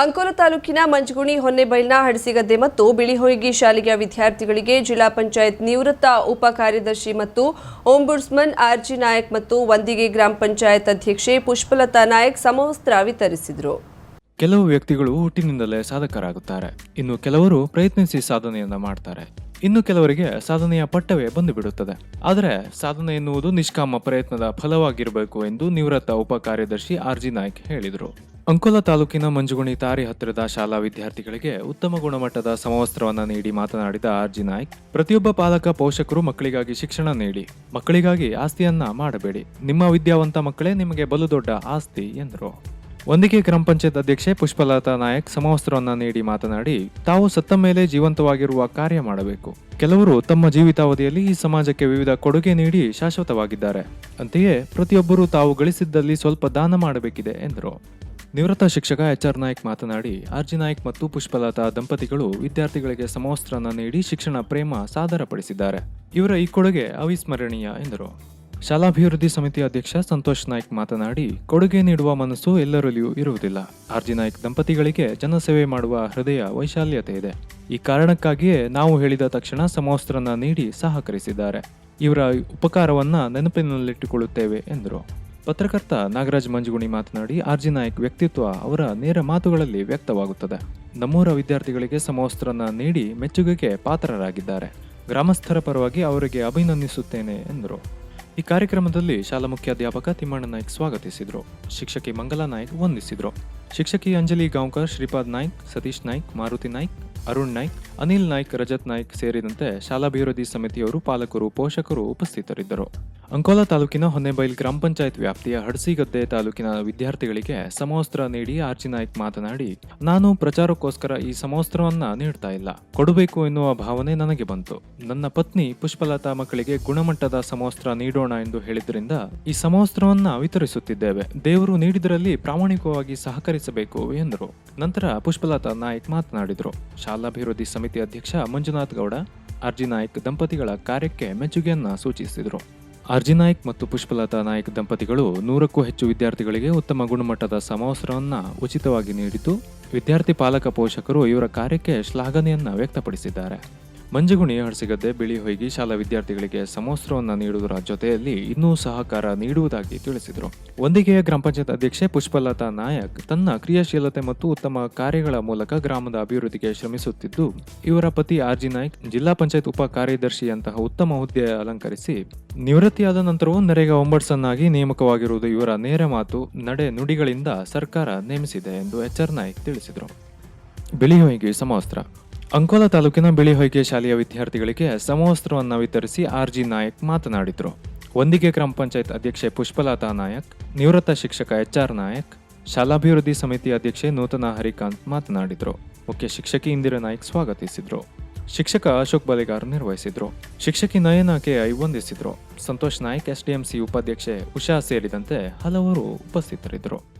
ಅಂಕೋಲ ತಾಲೂಕಿನ ಮಂಜಗುಣಿ ಹೊನ್ನೆಬೈಲ್ನ ಹಡಸಿಗದ್ದೆ ಮತ್ತು ಬಿಳಿಹೊಯ್ಗಿ ಶಾಲೆಯ ವಿದ್ಯಾರ್ಥಿಗಳಿಗೆ ಜಿಲ್ಲಾ ಪಂಚಾಯತ್ ನಿವೃತ್ತ ಉಪ ಕಾರ್ಯದರ್ಶಿ ಮತ್ತು ಓಂಬುಡ್ಸ್ಮನ್ ಆರ್ಜಿ ನಾಯಕ್ ಮತ್ತು ವಂದಿಗೆ ಗ್ರಾಮ ಪಂಚಾಯತ್ ಅಧ್ಯಕ್ಷೆ ಪುಷ್ಪಲತಾ ನಾಯಕ್ ಸಮವಸ್ತ್ರ ವಿತರಿಸಿದರು. ಕೆಲವು ವ್ಯಕ್ತಿಗಳು ಹುಟ್ಟಿನಿಂದಲೇ ಸಾಧಕರಾಗುತ್ತಾರೆ. ಇನ್ನು ಕೆಲವರು ಪ್ರಯತ್ನಿಸಿ ಸಾಧನೆಯನ್ನು ಮಾಡ್ತಾರೆ. ಇನ್ನು ಕೆಲವರಿಗೆ ಸಾಧನೆಯ ಪಟ್ಟವೇ ಬಂದು ಬಿಡುತ್ತದೆ ಆದರೆ ಸಾಧನೆ ಎನ್ನುವುದು ನಿಷ್ಕಾಮ ಪ್ರಯತ್ನದ ಫಲವಾಗಿರಬೇಕು ಎಂದು ನಿವೃತ್ತ ಉಪ ಕಾರ್ಯದರ್ಶಿ ಆರ್ಜಿ ನಾಯ್ಕ್ ಹೇಳಿದರು. ಅಂಕೋಲ ತಾಲೂಕಿನ ಮಂಜುಗುಣಿ ತಾರಿ ಹತ್ತಿರದ ಶಾಲಾ ವಿದ್ಯಾರ್ಥಿಗಳಿಗೆ ಉತ್ತಮ ಗುಣಮಟ್ಟದ ಸಮವಸ್ತ್ರವನ್ನು ನೀಡಿ ಮಾತನಾಡಿದ ಆರ್ಜಿ ನಾಯ್ಕ್, ಪ್ರತಿಯೊಬ್ಬ ಪಾಲಕ ಪೋಷಕರು ಮಕ್ಕಳಿಗಾಗಿ ಶಿಕ್ಷಣ ನೀಡಿ, ಮಕ್ಕಳಿಗಾಗಿ ಆಸ್ತಿಯನ್ನ ಮಾಡಬೇಡಿ. ನಿಮ್ಮ ವಿದ್ಯಾವಂತ ಮಕ್ಕಳೇ ನಿಮಗೆ ಬಲು ದೊಡ್ಡ ಆಸ್ತಿ, ಎಂದರು. ಒಂದಿಗೆ ಗ್ರಾಮ ಪಂಚಾಯತ್ ಅಧ್ಯಕ್ಷೆ ಪುಷ್ಪಲತಾ ನಾಯಕ್ ಸಮವಸ್ತ್ರವನ್ನು ನೀಡಿ ಮಾತನಾಡಿ, ತಾವು ಸತ್ತ ಮೇಲೆ ಜೀವಂತವಾಗಿರುವ ಕಾರ್ಯ ಮಾಡಬೇಕು. ಕೆಲವರು ತಮ್ಮ ಜೀವಿತಾವಧಿಯಲ್ಲಿ ಈ ಸಮಾಜಕ್ಕೆ ವಿವಿಧ ಕೊಡುಗೆ ನೀಡಿ ಶಾಶ್ವತವಾಗಿದ್ದಾರೆ. ಅಂತೆಯೇ ಪ್ರತಿಯೊಬ್ಬರೂ ತಾವು ಗಳಿಸಿದ್ದಲ್ಲಿ ಸ್ವಲ್ಪ ದಾನ ಮಾಡಬೇಕಿದೆ, ಎಂದರು. ನಿವೃತ್ತ ಶಿಕ್ಷಕ ಎಚ್ ಆರ್ ನಾಯ್ಕ್ ಮಾತನಾಡಿ ಆರ್ಜಿ ನಾಯ್ಕ್ ಮತ್ತು ಪುಷ್ಪಲತಾ ದಂಪತಿಗಳು ವಿದ್ಯಾರ್ಥಿಗಳಿಗೆ ಸಮವಸ್ತ್ರನ ನೀಡಿ ಶಿಕ್ಷಣ ಪ್ರೇಮ ಸಾದರಪಡಿಸಿದ್ದಾರೆ. ಇವರ ಈ ಕೊಡುಗೆ ಅವಿಸ್ಮರಣೀಯ ಎಂದರು. ಶಾಲಾಭಿವೃದ್ಧಿ ಸಮಿತಿ ಅಧ್ಯಕ್ಷ ಸಂತೋಷ್ ನಾಯ್ಕ್ ಮಾತನಾಡಿ, ಕೊಡುಗೆ ನೀಡುವ ಮನಸ್ಸು ಎಲ್ಲರಲ್ಲಿಯೂ ಇರುವುದಿಲ್ಲ. ಆರ್ಜಿ ನಾಯ್ಕ್ ದಂಪತಿಗಳಿಗೆ ಜನಸೇವೆ ಮಾಡುವ ಹೃದಯ ವೈಶಾಲ್ಯತೆ ಇದೆ. ಈ ಕಾರಣಕ್ಕಾಗಿಯೇ ನಾವು ಹೇಳಿದ ತಕ್ಷಣ ಸಮವಸ್ತ್ರನ ನೀಡಿ ಸಹಕರಿಸಿದ್ದಾರೆ. ಇವರ ಉಪಕಾರವನ್ನ ನೆನಪಿನಲ್ಲಿಟ್ಟುಕೊಳ್ಳುತ್ತೇವೆ, ಎಂದರು. ಪತ್ರಕರ್ತ ನಾಗರಾಜ್ ಮಂಜುಗುಣಿ ಮಾತನಾಡಿ ಆರ್ಜಿ ನಾಯಕ್ ವ್ಯಕ್ತಿತ್ವ ಅವರ ನೇರ ಮಾತುಗಳಲ್ಲಿ ವ್ಯಕ್ತವಾಗುತ್ತದೆ. ನಮ್ಮೂರ ವಿದ್ಯಾರ್ಥಿಗಳಿಗೆ ಸಮವಸ್ತ್ರನ ನೀಡಿ ಮೆಚ್ಚುಗೆಗೆ ಪಾತ್ರರಾಗಿದ್ದಾರೆ. ಗ್ರಾಮಸ್ಥರ ಪರವಾಗಿ ಅವರಿಗೆ ಅಭಿನಂದಿಸುತ್ತೇನೆ, ಎಂದರು. ಈ ಕಾರ್ಯಕ್ರಮದಲ್ಲಿ ಶಾಲಾ ಮುಖ್ಯಾಧ್ಯಾಪಕ ತಿಮ್ಮಣ್ಣ ನಾಯ್ಕ್ ಸ್ವಾಗತಿಸಿದರು. ಶಿಕ್ಷಕಿ ಮಂಗಲಾ ನಾಯ್ಕ್ ವಂದಿಸಿದರು. ಶಿಕ್ಷಕಿ ಅಂಜಲಿ ಗಾಂವ್ಕರ್, ಶ್ರೀಪಾದ್ ನಾಯ್ಕ್, ಸತೀಶ್ ನಾಯ್ಕ್, ಮಾರುತಿ ನಾಯ್ಕ್ ಅರುಣ್ ನಾಯ್ಕ್, ಅನಿಲ್ ನಾಯ್ಕ್, ರಜತ್ ನಾಯ್ಕ್ ಸೇರಿದಂತೆ ಶಾಲಾಭಿವೃದ್ಧಿ ಸಮಿತಿಯವರು ಪಾಲಕರು, ಪೋಷಕರು ಉಪಸ್ಥಿತರಿದ್ದರು. ಅಂಕೋಲಾ ತಾಲೂಕಿನ ಹೊನ್ನೆಬೈಲ್ ಗ್ರಾಮ ಪಂಚಾಯತ್ ವ್ಯಾಪ್ತಿಯ ಹಡಸಿಗದ್ದೆ ತಾಲೂಕಿನ ವಿದ್ಯಾರ್ಥಿಗಳಿಗೆ ಸಮವಸ್ತ್ರ ನೀಡಿ ಆರ್ಜಿ ನಾಯ್ಕ್ ಮಾತನಾಡಿ, ನಾನು ಪ್ರಚಾರಕ್ಕೋಸ್ಕರ ಈ ಸಮವಸ್ತ್ರವನ್ನ ನೀಡ್ತಾ ಇಲ್ಲ. ಕೊಡಬೇಕು ಎನ್ನುವ ಭಾವನೆ ನನಗೆ ಬಂತು. ನನ್ನ ಪತ್ನಿ ಪುಷ್ಪಲತಾ ಮಕ್ಕಳಿಗೆ ಗುಣಮಟ್ಟದ ಸಮವಸ್ತ್ರ ನೀಡೋಣ ಎಂದು ಹೇಳಿದ್ರಿಂದ ಈ ಸಮವಸ್ತ್ರವನ್ನ ವಿತರಿಸುತ್ತಿದ್ದೇವೆ. ದೇವರು ನೀಡಿದರಲ್ಲಿ ಪ್ರಾಮಾಣಿಕವಾಗಿ ಸಹಕರಿಸಬೇಕು ಎಂದರು. ನಂತರ ಪುಷ್ಪಲತಾ ನಾಯ್ಕ್ ಮಾತನಾಡಿದರು. ಶಾಲಾಭಿವೃದ್ಧಿ ಸಮಿತಿ ಅಧ್ಯಕ್ಷ ಮಂಜುನಾಥ್ ಗೌಡ ಅರ್ಜಿನಾಯಕ್ ದಂಪತಿಗಳ ಕಾರ್ಯಕ್ಕೆ ಮೆಚ್ಚುಗೆಯನ್ನ ಸೂಚಿಸಿದರು. ಅರ್ಜಿನಾಯಕ್ ಮತ್ತು ಪುಷ್ಪಲತಾ ನಾಯ್ಕ್ ದಂಪತಿಗಳು ನೂರಕ್ಕೂ ಹೆಚ್ಚು ವಿದ್ಯಾರ್ಥಿಗಳಿಗೆ ಉತ್ತಮ ಗುಣಮಟ್ಟದ ಸಮವಸ್ತ್ರವನ್ನು ಉಚಿತವಾಗಿ ನೀಡಿದ್ದು, ವಿದ್ಯಾರ್ಥಿ ಪಾಲಕ ಪೋಷಕರು ಇವರ ಕಾರ್ಯಕ್ಕೆ ಶ್ಲಾಘನೆಯನ್ನ ವ್ಯಕ್ತಪಡಿಸಿದ್ದಾರೆ. ಮಂಜಗುಣಿ ಹರಸಿಗದ್ದೆ ಬಿಳಿ ಹೊಯ್ಗಿ ಶಾಲಾ ವಿದ್ಯಾರ್ಥಿಗಳಿಗೆ ಸಮವಸ್ತ್ರವನ್ನು ನೀಡುವುದರ ಜೊತೆಯಲ್ಲಿ ಇನ್ನೂ ಸಹಕಾರ ನೀಡುವುದಾಗಿ ತಿಳಿಸಿದರು. ಒಂದಿಗೆಯ ಗ್ರಾಮ ಪಂಚಾಯತ್ ಅಧ್ಯಕ್ಷೆ ಪುಷ್ಪಲತಾ ನಾಯಕ್ ತನ್ನ ಕ್ರಿಯಾಶೀಲತೆ ಮತ್ತು ಉತ್ತಮ ಕಾರ್ಯಗಳ ಮೂಲಕ ಗ್ರಾಮದ ಅಭಿವೃದ್ಧಿಗೆ ಶ್ರಮಿಸುತ್ತಿದ್ದು, ಇವರ ಪತಿ ಆರ್ಜಿ ನಾಯ್ಕ್ ಜಿಲ್ಲಾ ಪಂಚಾಯತ್ ಉಪ ಕಾರ್ಯದರ್ಶಿಯಂತಹ ಉತ್ತಮ ಹುದ್ದೆ ಅಲಂಕರಿಸಿ, ನಿವೃತ್ತಿಯಾದ ನಂತರವೂ ನರೇಗಾ ಒಂಬಡ್ಸನ್ನಾಗಿ ನೇಮಕವಾಗಿರುವುದು ಇವರ ನೇರ ಮಾತು, ನಡೆ ನುಡಿಗಳಿಂದ ಸರ್ಕಾರ ನೇಮಿಸಿದೆ ಎಂದು ಎಚ್ ಆರ್ ನಾಯ್ಕ್ ತಿಳಿಸಿದರು. ಬಿಳಿಹೊಯ್ಗೆ ಸಮವಸ್ತ್ರ ಅಂಕೋಲಾ ತಾಲೂಕಿನ ಬಿಳಿಹೊಯ್ಗೆ ಶಾಲೆಯ ವಿದ್ಯಾರ್ಥಿಗಳಿಗೆ ಸಮವಸ್ತ್ರವನ್ನು ವಿತರಿಸಿ ಆರ್ಜಿ ನಾಯಕ್ ಮಾತನಾಡಿದರು. ಒಂದಿಗೆ ಗ್ರಾಮ ಪಂಚಾಯತ್ ಅಧ್ಯಕ್ಷೆ ಪುಷ್ಪಲತಾ ನಾಯಕ್, ನಿವೃತ್ತ ಶಿಕ್ಷಕ ಎಚ್ ಆರ್ ನಾಯಕ್, ಶಾಲಾಭಿವೃದ್ಧಿ ಸಮಿತಿ ಅಧ್ಯಕ್ಷೆ ನೂತನ ಹರಿಕಾಂತ್ ಮಾತನಾಡಿದರು. ಮುಖ್ಯ ಶಿಕ್ಷಕಿ ಇಂದಿರಾ ನಾಯಕ್ ಸ್ವಾಗತಿಸಿದರು. ಶಿಕ್ಷಕ ಅಶೋಕ್ ಬಲಿಗಾರ್ ನಿರ್ವಹಿಸಿದರು. ಶಿಕ್ಷಕಿ ನಯನ ಕೆಐ ವಂದಿಸಿದರು. ಸಂತೋಷ್ ನಾಯಕ್ ಎಸ್ಡಿಎಂಸಿ ಉಪಾಧ್ಯಕ್ಷೆ ಉಷಾ ಸೇರಿದಂತೆ ಹಲವರು ಉಪಸ್ಥಿತರಿದ್ದರು.